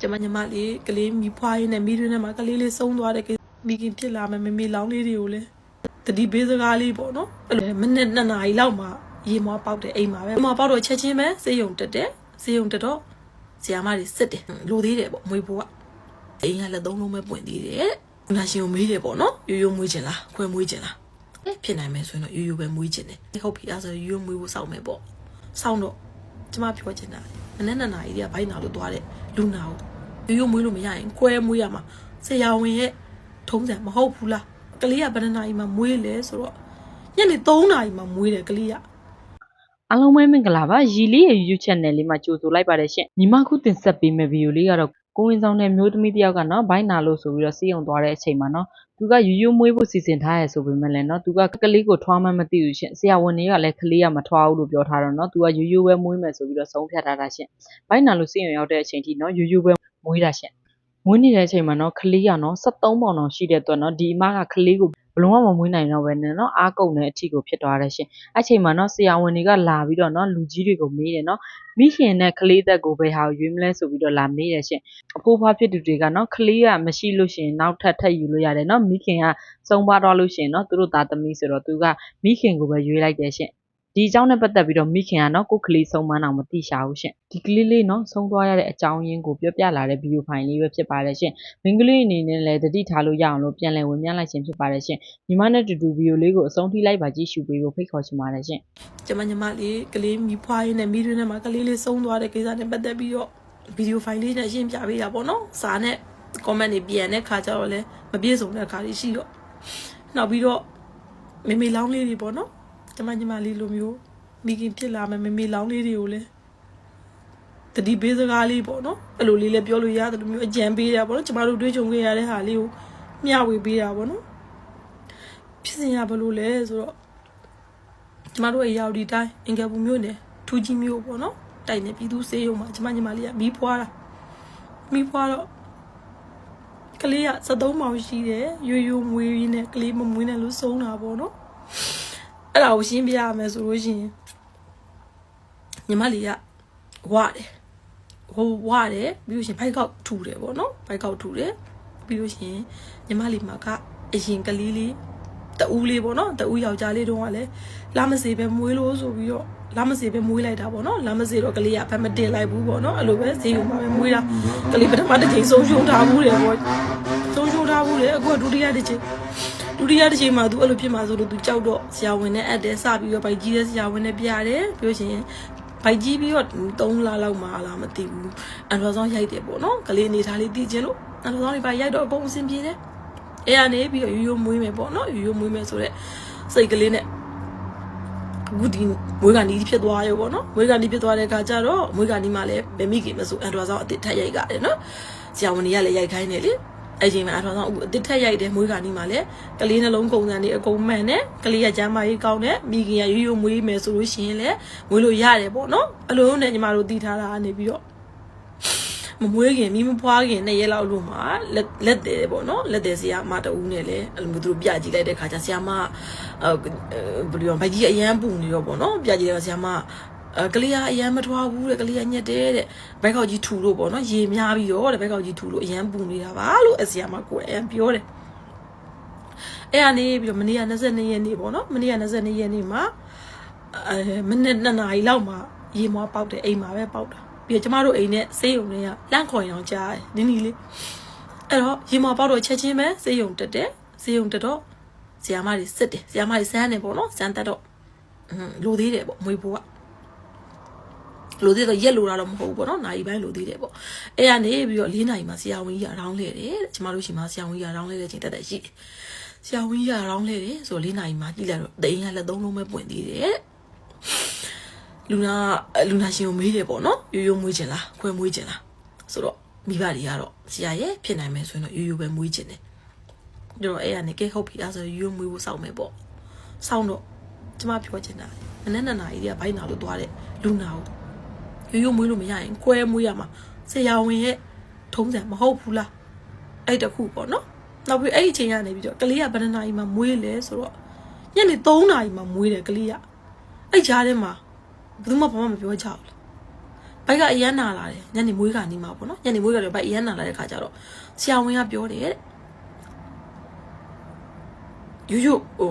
ကျမညီမလေးကလေးမိဖွားရင်းနဲ့မိတွင်းထဲမှာကလေးလေးဆုံးသွားတဲ့ကိစ္စမိခင်ဖြစ်လာမယ်မမေလောင်းလေးတွေကိုလည်းတတိပေးစကားလေးပေါ့နော်အဲ့လိုမနေ့နှစ်နာရီလောက်မှရေမွားပေါက်တဲ့အိမ်မှာပဲမွားပေါက်တော့ချက်ချင်းပဲစေယုံတက်တယ်စေယုံတက်တော့ဆရာမတွေစစ်တယ်လိုသေးတယ်ပေါ့မွေးဖို့ကအိမ်ကလည်းသုံးလုံးပဲပွင့်သေးတယ်တဲ့နာရှင်ကိုမေးတယ်ပေါ့နော်ရိုးရိုးမွေးချင်လားခွဲမွေးချင်လားဖြစ်နိုင်မယ်ဆိုရင်တော့ရိုးရိုးပဲမွေးချင်တယ်ဟုတ်ပြီအဲ့ဆိုရိုးရိုးမွေးဖို့စောင့်မယ်ပေါ့စောင့်တော့ကျမပြောချင်တာမနေ့နှစ်နာရီတည်းကဘိုင်းနာလို့သွားတဲ့လူနာကို ရိုးရိုးမွေးလို့မရရင်ကွဲမွေးရမှာဆရာဝန်ရဲ့ထုံးစံမဟုတ်ဘူးလားကလေးကဘယ်နှစ်နာရီမှမွေးလဲဆိုတော့ညနေ3နာရီမှမွေးတယ်ကလေးကအားလုံးပဲမင်္ဂလာပါရီလေးရဲ့ YouTube channel လေးမှာကြိုဆိုလိုက်ပါတယ်ရှင်ညီမခုတင်ဆက်ပေးမယ့်ဗီဒီယိုလေးကတော့ကိုဝင်ဆောင်တဲ့မျိုးသမီးတစ်ယောက်ကနော်ဘိုင်းနာလို့ဆိုပြီးတော့စီးအောင်သွားတဲ့အချိန်မှာနော်သူကယူယူမွေးဖို့စီစဉ်ထားရဲဆိုပေမဲ့လည်းနော်သူကကလေးကိုထွားမှမသိဘူးရှင်ဆရာဝန်တွေကလည်းကလေးကမထွားဘူးလို့ပြောထားတော့နော်သူကယူယူပဲမွေးမယ်ဆိုပြီးတော့ဆုံးဖြတ်ထားတာရှင်ဘိုင်းနာလို့စီးအောင်ရောက်တဲ့အချိန်ထိနော်ယူယူပဲ မွေးတာရှင်မွေးနေတဲ့အချိန်မှာနော်ကလေးကနော်73ပေါင်တောင်ရှိတဲ့အတွက်နော်ဒီအမကကလေးကိုဘလုံးဝမမွေးနိုင်တော့ပဲနဲ့နော်အားကုန်တဲ့အထီကိုဖြစ်သွားတယ်ရှင်အဲ့ချိန်မှာနော်ဆရာဝန်တွေကလာပြီးတော့နော်လူကြီးတွေကိုမေးတယ်နော်မိခင်နဲ့ကလေးသက်ကိုဘယ်ဟာကိုရွေးမလဲဆိုပြီးတော့လာမေးရရှင်အဖိုးဖွားဖြစ်သူတွေကနော်ကလေးကမရှိလို့ရှရင်နောက်ထပ်ထပ်ယူလို့ရတယ်နော်မိခင်ကစုံပါတော့လို့ရှရင်နော်သူတို့သားသမီးဆိုတော့သူကမိခင်ကိုပဲရွေးလိုက်တယ်ရှင် ဒီအကြောင်းနဲ့ပတ်သက်ပြီးတော့မိခင်ကနော်ကိုယ်ကလေးဆုံးမအောင်မသိရှာဘူးရှင်ဒီကလေးလေးနော်ဆုံးသွားရတဲ့အကြောင်းရင်းကိုပြောပြလာတဲ့ဗီဒီယိုဖိုင်လေးပဲဖြစ်ပါတယ်ရှင်မင်္ဂလိအနေနဲ့လည်းတတိထားလို့ရအောင်လို့ပြန်လည်ဝင်မြလိုက်ခြင်းဖြစ်ပါတယ်ရှင်ညီမနဲ့တူတူဗီဒီယိုလေးကိုအဆုံးထိလိုက်ပါကြည့်ရှုပေးဖို့ဖိတ်ခေါ်ချင်ပါတယ်ရှင်ကျမညီမလေးကလေးမိဖွားရင်းနဲ့မိတွင်းထဲမှာကလေးလေးဆုံးသွားတဲ့ကိစ္စနဲ့ပတ်သက်ပြီးတော့ဗီဒီယိုဖိုင်လေးနဲ့ရှင်းပြပေးတာပေါ့နော်စာနဲ့ comment တွေပြန်တဲ့ခါကျတော့လည်းမပြည့်စုံတဲ့ခါတွေရှိတော့နောက်ပြီးတော့မေမေလောင်းလေးတွေပေါ့နော် ကျမညီမလေးလိုမျိုးမိခင်ဖြစ်လာမယ်မေမေလောင်းလေးတွေကိုလည်းတတိပေးစကားလေးပေါ့နော်အဲ့လိုလေးလည်းပြောလို့ရတယ်လို့မျိုးအကြံပေးတာပေါ့နော်ကျမတို့တွေးကြုံခဲ့ရတဲ့ဟာလေးကိုမျှဝေပေးတာပေါ့နော်ဖြစ်စဉ်ရဘလို့လဲဆိုတော့ကျမတို့ရဲ့ရောက်ဒီတိုင်းအင်္ဂါဘူးမျိုးနဲ့ထူးကြီးမျိုးပေါ့နော်တိုက်နေပြည်သူစေးရုံမှာကျမညီမလေးကမီးဖွားတာမီးဖွားတော့ကလေးက73မောင်ရှိတယ်ရွရွမွေးရင်းနဲ့ကလေးမမွေးနဲ့လို့ဆုံးတာပေါ့နော် အဲ့ဒါကိုရှင်းပြရမယ်ဆိုလို့ရှိရင်ညီမလေးကဝတယ်ဟိုဝရတယ်ပြီးလို့ရှရင်ဘိုက်ကောက်ထူတယ်ပေါ့နော်ဘိုက်ကောက်ထူတယ်ပြီးလို့ရှရင်ညီမလေးမှာကအရင်ကလေးလေးတူးလေးပေါ့နော်တူးယောက်ျားလေးတုန်းကလည်းလာမစေပဲမွေးလို့ဆိုပြီးတော့လာမစေပဲမွေးလိုက်တာပေါ့နော်လာမစေတော့ကလေးကဘက်မတင်လိုက်ဘူးပေါ့နော်အဲ့လိုပဲဈေးုံမှာပဲမွေးတာကလေးပထမတစ်ချိန်ဆုံးရှုံးထားဘူးတယ်ပေါ့ဆုံးရှုံးထားဘူးတယ်အခုကဒုတိယတစ်ချိန် ဒုတိယတစ်ချိန်မှာ तू အဲ့လိုဖြစ်မှာဆိုလို့ तू ကြောက်တော့ဆရာဝန်နဲ့အပ်တယ်စပြီးတော့ဗိုက်ကြီးတဲ့ဆရာဝန်နဲ့ပြရတယ်ပြီးလို့ရှရင်ဘိုက်ကြီးပြီးတော့3လလောက်မှလားမသိဘူးအန်ဒရောဆောင်ရိုက်တယ်ပေါ့နော်ကလေးအနေထားလေးသိချင်းလို့အန်ဒရောဆောင်တွေပါရိုက်တော့အကုန်အဆင်ပြေတယ်အဲကနေပြီးတော့ရိုးရိုးမွေးမယ်ပေါ့နော်ရိုးရိုးမွေးမယ်ဆိုတော့စိတ်ကလေးနဲ့အခုဒီမွေးကနေဖြစ်သွားရောပေါ့နော်မွေးကနေဖြစ်သွားတဲ့အခါကျတော့မွေးကနေမှလည်းမမိခင်မဆိုအန်ဒရောဆောင်အစ်စ်ထက်ရိုက်ကြတယ်နော်ဆရာဝန်တွေကလည်းရိုက်ခိုင်းတယ်လေ အဲ့ချိန်မှာအထောင်ဆောင်အခုအစ်စ်ထက်ရိုက်တယ်မွေးကနေမှလည်းကလေးနှလုံးကုန်စံတွေအကုန်မှန်တယ်ကလေးကကျမ်းမာရေးကောင်းတယ်မိခင်ကရိုးရိုးမွေးမယ်ဆိုလို့ရှိရင်လည်းမွေးလို့ရတယ်ပေါ့နော်အလုံးနဲ့ညီမတို့တည်ထားတာကနေပြီးတော့မမွေးခင်မိမဖွားခင်နဲ့ရဲလောက်လို့မှာလက်လက်တယ်ပေါ့နော်လက်တယ်ဆရာမတူးနဲ့လည်းအဲ့လိုမျိုးသူတို့ပြကြည့်လိုက်တဲ့ခါကျဆရာမအဲဘယ်လိုပြောဘိုက်ကြီးအရန်ပူနေတော့ပေါ့နော်ပြကြည့်တယ်ဆရာမ အဲကလေးကအရန်မထွားဘူးတဲ့ကလေးကညက်တယ်တဲ့ဘက်ခေါက်ကြီးထူလို့ပေါ့နော်ရေများပြီးတော့တဲ့ဘက်ခေါက်ကြီးထူလို့အရန်ပူနေတာပါလို့အဆရာမကိုယ်အရန်ပြောတယ်အဲ့ကနေပြီးတော့မနေ့က22ရက်နေ့ပေါ့နော်မနေ့က22ရက်နေ့မှာအဲမနေ့2နာရီလောက်မှာရေမွားပေါက်တယ်အိမ်မှာပဲပေါက်တာပြီးတော့ကျမတို့အိမ်နဲ့ဆေးရုံတွေကလန့်ခေါ်ရင်အောင်ကြားတယ်နင်းနီလေးအဲ့တော့ရေမွားပေါက်တော့ချက်ချင်းပဲဆေးရုံတက်တယ်ဆေးရုံတက်တော့ဆရာမတွေစစ်တယ်ဆရာမတွေစမ်းတယ်ပေါ့နော်စမ်းတက်တော့ဟွန်းလိုသေးတယ်ပေါ့မွေးဖို့က လိုသေးတော့ရက်လိုတာတော့မဟုတ်ဘူးပေါ့နော်နိုင်ပိုင်းလိုသေးတယ်ပေါ့အဲ့ရနေပြီးတော့၄နိုင်မှာဆရာဝန်ကြီးကရောင်းလဲတယ်တဲ့ကျမတို့ရှိမှာဆရာဝန်ကြီးကရောင်းလဲတဲ့ချိန်တက်တက်ရှိတယ်ဆရာဝန်ကြီးကရောင်းလဲတယ်ဆိုတော့၄နိုင်မှာကြည့်လိုက်တော့တိန်ကလက်သုံးလုံးပဲပွင့်သေးတယ်တဲ့လူနာလူနာရှင်ကိုမေးတယ်ပေါ့နော်ရိုးရိုးမွေးချင်လားခွဲမွေးချင်လားဆိုတော့မိဘတွေကတော့ဆရာရဲ့ဖြစ်နိုင်မယ်ဆိုရင်တော့ရိုးရိုးပဲမွေးချင်တယ်ဒါတော့အဲ့ရနေကဲဟုတ်ပြီအဲ့ဆိုရိုးရိုးမွေးဖို့စောင့်မယ်ပေါ့စောင့်တော့ကျမပြောချင်တာမနေ့နှစ်နာရီတည်းကဘိုင်းနာလို့သွားတဲ့လူနာကို ရိုးရိုးမွေးလို့မရရင်ကွဲမွေးရမှာဆရာဝန်ရဲ့ထုံးစံမဟုတ်ဘူးလားအဲ့တခုပေါ့နော်နောက်ပြီးအဲ့ဒီအချိန်ကနေပြီးတော့ကလေးကဘယ်နှစ်နာရီမှမွေးလဲဆိုတော့ညနေ3နာရီမှမွေးတယ်ကလေးကအဲ့ကြားထဲမှာဘယ်သူမှဘာမှမပြောကြဘူးလားဘိုက်ကအရန်နာလာတယ်ညနေမွေးကနေမှာပေါ့နော်ညနေမွေးကတော့ဘိုက်အရန်နာလာတဲ့ခါကျတော့ဆရာဝန်ကပြောတယ်တဲ့ယူယူဟို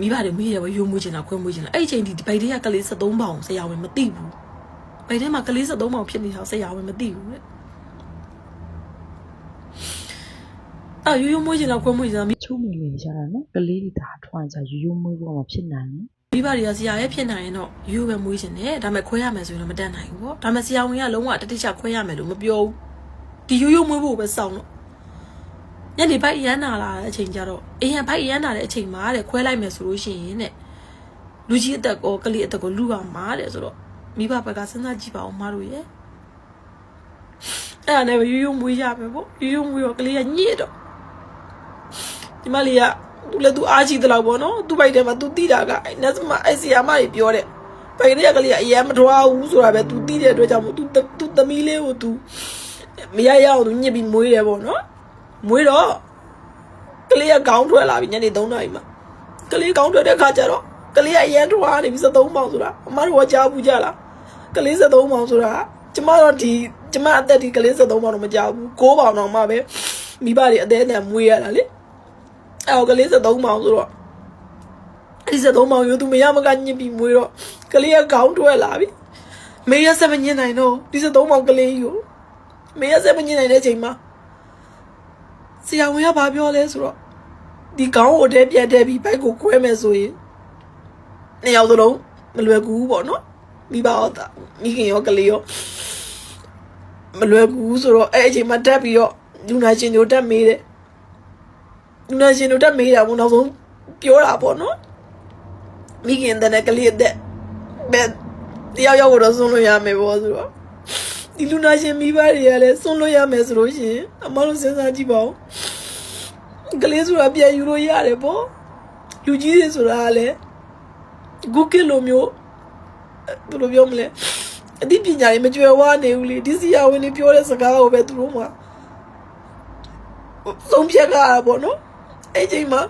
မိဘတွေမိတယ်ဘယူမွေးချင်တာခွဲမွေးချင်တာအဲ့ဒီချိန်ဒီဘိုက်တွေကကလေး73ပေါင်ဆရာဝန်မသိဘူး ဘိုက်ထဲမှာကလေး73ပေါင်ဖြစ်နေတာဆရာဝန်မသိဘူးတဲ့အာယူယူမွေးချင်တာခွဲမွေးချင်တာချိုးမိနေကြတာနော်ကလေးတွေဒါထွားကြရိုးရိုးမွေးဖို့မဖြစ်နိုင်ဘူးမိဘတွေကဆရာရဲ့ဖြစ်နိုင်ရင်တော့ယူပဲမွေးချင်တယ်ဒါပေမဲ့ခွဲရမယ်ဆိုရင်တော့မတတ်နိုင်ဘူးပေါ့ဒါပေမဲ့ဆရာဝန်ကလုံးဝတတိချခွဲရမယ်လို့မပြောဘူးဒီယူယူမွေးဖို့ပဲစောင့်တော့ညနေဘိုက်ရမ်းနာလာတဲ့အချိန်ကျတော့အေးရန်ဘိုက်ရမ်းနာတဲ့အချိန်မှာတဲ့ခွဲလိုက်မယ်ဆိုလို့ရှိရင်တဲ့လူကြီးအသက်ကောကလေးအသက်ကောလူပါမှာတဲ့ဆိုတော့ မိဘဘက်ကစဉ်းစားကြည့်ပါဦးမတို့ရဲ့အဲ့ဒါနဲ့ပဲယူယူမွေးရမယ်ပေါ့ယူယူမွေးတော့ကလေးကညစ်တော့ဒီမလေးကသူလည်းသူအားရှိသလောက်ပေါ့နော်သူ့ဘိုက်ထဲမှာသူတိတာကအဲ့နတ်စမအဲ့ဆီယာမကြီးပြောတဲ့ဘိုက်ထဲကလေးကအရင်မထွားဘူးဆိုတာပဲသူတိတဲ့အတွက်ကြောင့်မို့သူသူသမီးလေးကိုသူမရရအောင်သူညစ်ပြီးမွေးတယ်ပေါ့နော်မွေးတော့ကလေးကခေါင်းထွက်လာပြီညနေ3နာရီမှာကလေးခေါင်းထွက်တဲ့ခါကျတော့ကလေးကအရင်ထွားနေပြီ73ပေါင်ဆိုတာအမတို့ကကြားဘူးကြလား ကလေး73ပေါင်ဆိုတာကျမတော့ဒီကျမအသက်ဒီကလေး73ပေါင်တော့မကြောက်ဘူး6ပေါင်တော့မှပဲမိဘတွေအသေးအတန်မွေးရတာလေအဲ့တော့ကလေး73ပေါင်ဆိုတော့အဲ့ဒီ73ပေါင်ရိုးသူမရမကညစ်ပြီးမွေးတော့ကလေးကခေါင်းထွက်လာပြီမေရဆက်မညစ်နိုင်တော့ဒီ73ပေါင်ကလေးကြီးကိုမေရဆက်မညစ်နိုင်တဲ့အချိန်မှာဆရာဝန်ကဘာပြောလဲဆိုတော့ဒီခေါင်းကိုတဲပြတ်တဲ့ပြီးဘိုက်ကိုကွဲမယ်ဆိုရင်နှစ်ယောက်သလုံးမလွယ်ကူဘူးပေါ့နော် မိဘရောမိခင်ရောကလေးရောမလွယ်ကူဘူးဆိုတော့အဲ့အချိန်မှာတက်ပြီးတော့လူနာရှင်တို့တက်မေးတယ်လူနာရှင်တို့တက်မေးတာပေါ့နောက်ဆုံးပြောတာပေါ့နော်မိခင်တဲ့ကလေးတဲ့ဘယ်တယောက်ယောက်ကိုတော့ဆုံးလို့ရမယ်ပေါ့ဆိုတော့ဒီလူနာရှင်မိဘတွေကလည်းဆုံးလို့ရမယ်ဆိုလို့ရှိရင်အမတို့စဉ်းစားကြည့်ပါဦးကလေးဆိုတာပြန်ယူလို့ရတယ်ပေါ့လူကြီးတွေဆိုတာကလည်းဂုကလိုမျိုး ဘယ်လိုပြောမလဲအသိပညာတွေမကြွယ်ဝနေဘူးလေဒီစီယာဝင်တွေပြောတဲ့စကားကိုပဲသူတို့မှသုံးဖြတ်ကြတာပေါ့နော်အဲ့ချိန်မှာ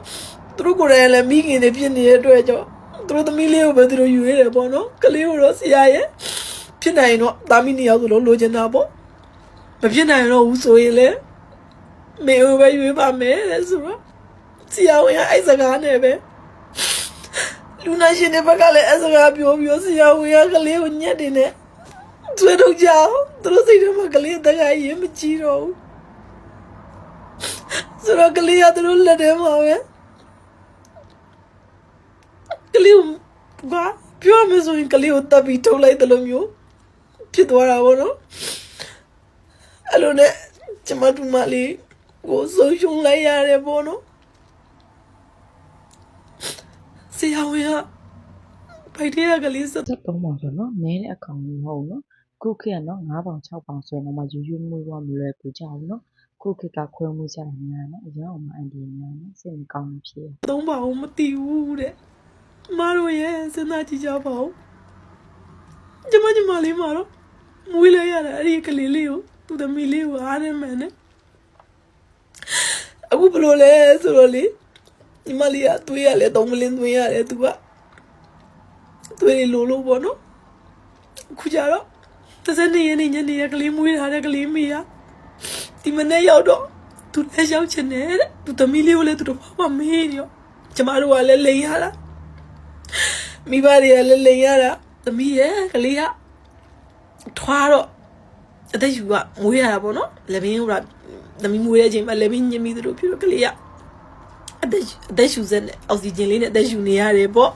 သူတို့ကိုယ်တိုင်လည်းမိခင်တွေဖြစ်နေတဲ့အတွက်ကြောင့်သူတို့သမီးလေးကိုပဲသူတို့ယူရတယ်ပေါ့နော်ကလေးကိုတော့ဆရာရဲ့ဖြစ်နိုင်ရင်တော့သားမီးနှစ်ယောက်ဆိုလို့လိုချင်တာပေါ့မဖြစ်နိုင်တော့ဘူးဆိုရင်လည်းမေကိုပဲယူပါမယ်တဲ့ဆိုတော့ဆရာဝန်ကအဲ့စကားနဲ့ပဲ လူနာရှင်တွေဘက်ကလည်းအဲ့စကားပြောပြီးတော့ဆရာဝန်ကကလေးကိုညက်တင်နဲ့တွေ့တော့ကြောင်သူတို့စိတ်ထဲမှာကလေးတကယ်ရင်မကြည့်တော့ဘူးဆိုတော့ကလေးကသူတို့လက်ထဲမှာပဲကလေးကပြောမဆိုရင်ကလေးကိုတပ်ပြီးထုတ်လိုက်တယ်လို့မျိုးဖြစ်သွားတာပေါ့နော်အဲ့လိုနဲ့ကျမတို့မလေးကိုဆုံးရှုံးလိုက်ရတယ်ပေါ့နော် ဆရာဝန်ကဘိုက်ထဲကကလေးစသက်သုံးပေါင်ဆိုတော့နဲတဲ့အကောင်ကြီးမဟုတ်ဘူးနော်ခုခေတ်ကနော်9ပေါင်6ပေါင်ဆိုရင်တော့မှရိုးရိုးမွေးဖို့မလွယ်ကူကြဘူးနော်ခုခေတ်ကခွဲမွေးကြတာများနော်အရင်အောင်မှအန်ဒီများနော်စိတ်မကောင်းဘူးဖြစ်ရသုံးပါအောင်မတီးဘူးတဲ့မတို့ရဲ့စဉ်းစားကြည့်ကြပါဦးကျမကျမလေးမတော့မွေးလိုက်ရတာအဲ့ဒီကလေးလေးကိုသူ့သမီးလေးကိုအားရမှန်နဲ့အခုဘယ်လိုလဲဆိုတော့လေ ညီမလေးကသွေးရလဲသုံးမလင်းသွေးရတယ်သူကသွေးလိုလိုပေါ့နော်အခုကြတော့တစ်စက်နေရနေညနေရကလေးမွေးထားတဲ့ကလေးမေးရဒီမနေ့ရောက်တော့သူလည်းရောက်ချင်တယ်တဲ့သူသမီးလေးကိုလည်းသူတော့ဘာမှမေးနေရောကျမတို့ကလည်းလိန်ရတာမိဘတွေကလည်းလိန်ရတာသမီးရဲ့ကလေးကထွားတော့အသက်ယူကမွေးရတာပေါ့နော်လက်ဘင်းဟိုကသမီးမွေးတဲ့အချိန်မှာလက်ဘင်းညှင်ပြီးသူတို့ပြတော့ကလေးက အသက်အသက်ရှူစက်နဲ့အောက်ဆီဂျင်လေးနဲ့အသက်ရှူနေရတယ်ပေါ့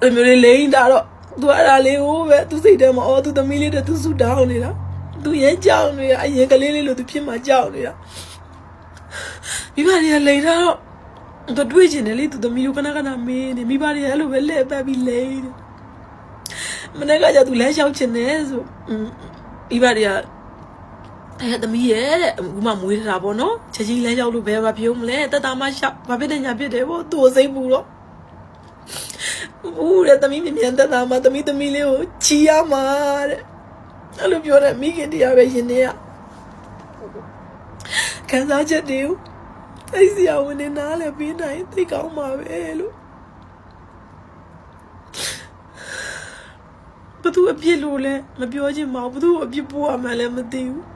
အဲ့မျိုးလေးလိန်တာတော့သူအဲ့ဒါလေးကိုပဲသူစိတ်ထဲမှာအော်သူသမီးလေးတဲ့သူဆူတောင်းနေတာသူရဲကြောက်နေတာအရင်ကလေးလေးလို့သူဖြစ်မှကြောက်နေတာမိဘတွေကလိန်တာတော့သူတွေ့ချင်တယ်လေသူသမီးကိုခဏခဏမေးနေမိဘတွေကအဲ့လိုပဲလက်ပတ်ပြီးလိန်တယ်မနေ့ကကျသူလဲလျှောက်ချင်တယ်ဆိုอืมမိဘတွေက အဲသမီးရဲ့တဲ့အခုမှမွေးထားတာပေါ့နော်ချက်ချင်းလဲလျှောက်လို့ဘယ်မှာပြုံးမလဲတက်တာမှရှောက်ဘာဖြစ်တဲ့ညာဖြစ်တယ်ပေါ့သူ့ကိုစိတ်ပူတော့ဦးတဲ့သမီးမြင်မြန်တက်တာမှသမီးသမီးလေးကိုချီရမှာတဲ့အဲ့လိုပြောတဲ့မိခင်တရားပဲရှင်နေရခံစားချက်တွေကိုအဲ့ဆရာဝန်နေနားလည်းပြီးနိုင်သိကောင်းမှာပဲလို့ဘယ်သူအပြစ်လို့လဲမပြောချင်ပါဘူးဘသူအပြစ်ပို့ရမှန်းလည်းမသိဘူး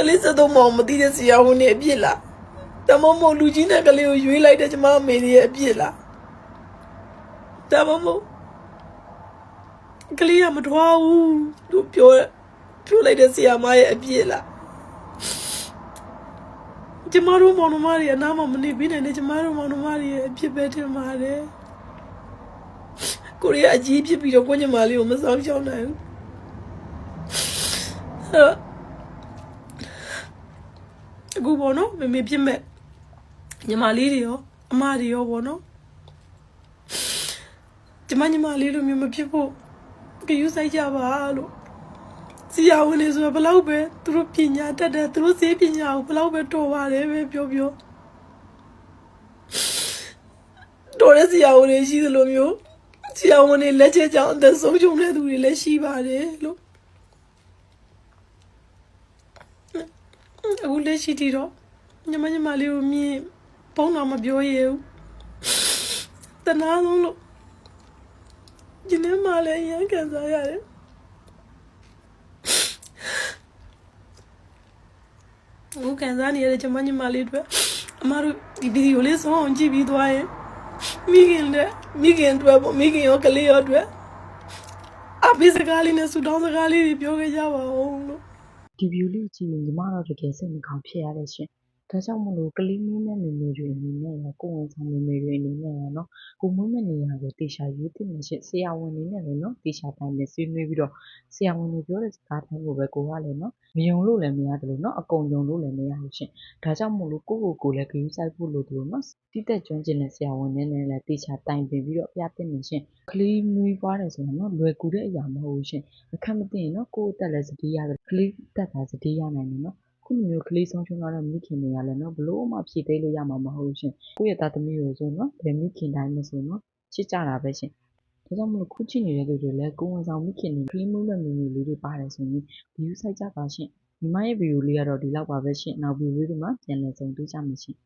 ကလေးစတော့မောင်မသိတဲ့ဆရာဝန်နဲ့အပြစ်လားတမမို့လူကြီးနဲ့ကလေးကိုရွေးလိုက်တဲ့ကျမအမေရဲ့အပြစ်လားတမမို့ကလေးကမထွားဘူးလို့ပြောပြောလိုက်တဲ့ဆရာမရဲ့အပြစ်လားကျမတို့မောင်နှမတွေအနားမှာမနေပြနိုင်တဲ့ကျမတို့မောင်နှမတွေရဲ့အပြစ်ပဲထင်ပါတယ်ကိုရီးယားအကြီးဖြစ်ပြီးတော့ကိုညမလေးကိုမဆောင်ရှောက်နိုင်ဘူး အဲ့တော့အခုပေါ့နော်မမေပြစ်မဲ့ညမလေးတွေရောအမတွေရောပေါ့နော်ကျမညမလေးလိုမျိုးမဖြစ်ဖို့ကြယူဆိုင်ကြပါလို့စီယာဝင်နေဆိုတော့ဘယ်လောက်ပဲသူတို့ပညာတတ်တယ်သူတို့စေပညာကိုဘယ်လောက်ပဲတော်ပါတယ်ပဲပြောပြောတော်တဲ့စီယာဝင်နေရှိသလိုမျိုးဆရာဝန်တွေလက်ချက်ကြောင့်အသက်ဆုံးရှုံးတဲ့သူတွေလည်းရှိပါတယ်လို့ အခုလက်ရှိတီတော့ညမညမလေးကိုမြင်ပုံတော့မပြောရဘူးတနာဆုံးလို့ဒီနေ့မှလည်းရမ်းခံစားရတယ်အခုခံစားနေရတဲ့ကျမညမလေးတွေအမတို့ဒီဗီဒီယိုလေးဆုံးအောင်ကြည့်ပြီးသွားရင်မိခင်နဲ့မိခင်အတွက်ပေါ့မိခင်ရောကလေးရောအတွက်အပိစကားလေးနဲ့ဆူတောင်းစကားလေးတွေပြောခဲ့ကြပါဦးလို့ ဒီဗီဒီယိုလေးကြည့်ရင် ညီမတော့ တကယ်စိတ်မကောင်းဖြစ်ရတဲ့ရှင် ဒါကြောင့်မလို့ ကလေးမင်းနဲ့မေမေတွေအနေနဲ့ရော ကိုယ်ဝန်ဆောင် မေမေတွေအနေနဲ့ရောနော် ကိုမွေးမဲ့နေရာကိုတေချာရွေးသိနေရှင်ဆရာဝန်တွေနဲ့လည်းနော်တေချာတိုင်းနဲ့ဆွေးနွေးပြီးတော့ ဆရာဝန်တွေပြောတဲ့စကားတိုင်းကိုပဲ ကိုကလည်းနော် မယုံလို့လည်း မရတယ်လို့နော် အကုန်ယုံလို့လည်း မရဘူးရှင်ဒါကြောင့်မို့လို့ ကိုယ့်ကိုယ်ကိုလည်း ဂရုစိုက်ဖို့လိုတယ်လို့နော်တိတက်ကျွမ်းကျင်တဲ့ ဆရာဝန်တွေနဲ့လည်းတေချာတိုင်ပင်ပြီးတော့ ပြသနေရှင်ကလေးမွေးပွားတယ်ဆိုတော့နော် လွယ်ကူတဲ့အရာမဟုတ်ဘူးရှင်အခက်မသိရင်နော် ကိုယ့်အသက်လည်း စတိရတယ်ကလေးတက်တာစတိရနိုင်တယ်နော် ခုလိုမျိုးကလေးဆုံးရှုံးသွားတဲ့မိခင်တွေကလည်းနော်ဘလို့မှဖြည့်သိမ်းလို့ရမှာမဟုတ်ဘူးရှင်ကိုယ့်ရဲ့သားသမီးကိုဆိုနော်ဘယ်မိခင်တိုင်းမဆိုနော်ချစ်ကြတာပဲရှင်ဒါကြောင့်မလို့ခုချစ်နေတဲ့သူတွေလည်းကိုယ်ဝန်ဆောင်မိခင်တွေကလေးမိုးနဲ့မီမီလေးတွေပါတယ်ဆိုရင် view ဆိုင်ကြပါရှင်ညီမရဲ့ဗီဒီယိုလေးကတော့ဒီလောက်ပါပဲရှင်နောက်ဗီဒီယိုလေးတွေမှာပြန်လည်ဆုံတွေ့ကြမယ်ရှင်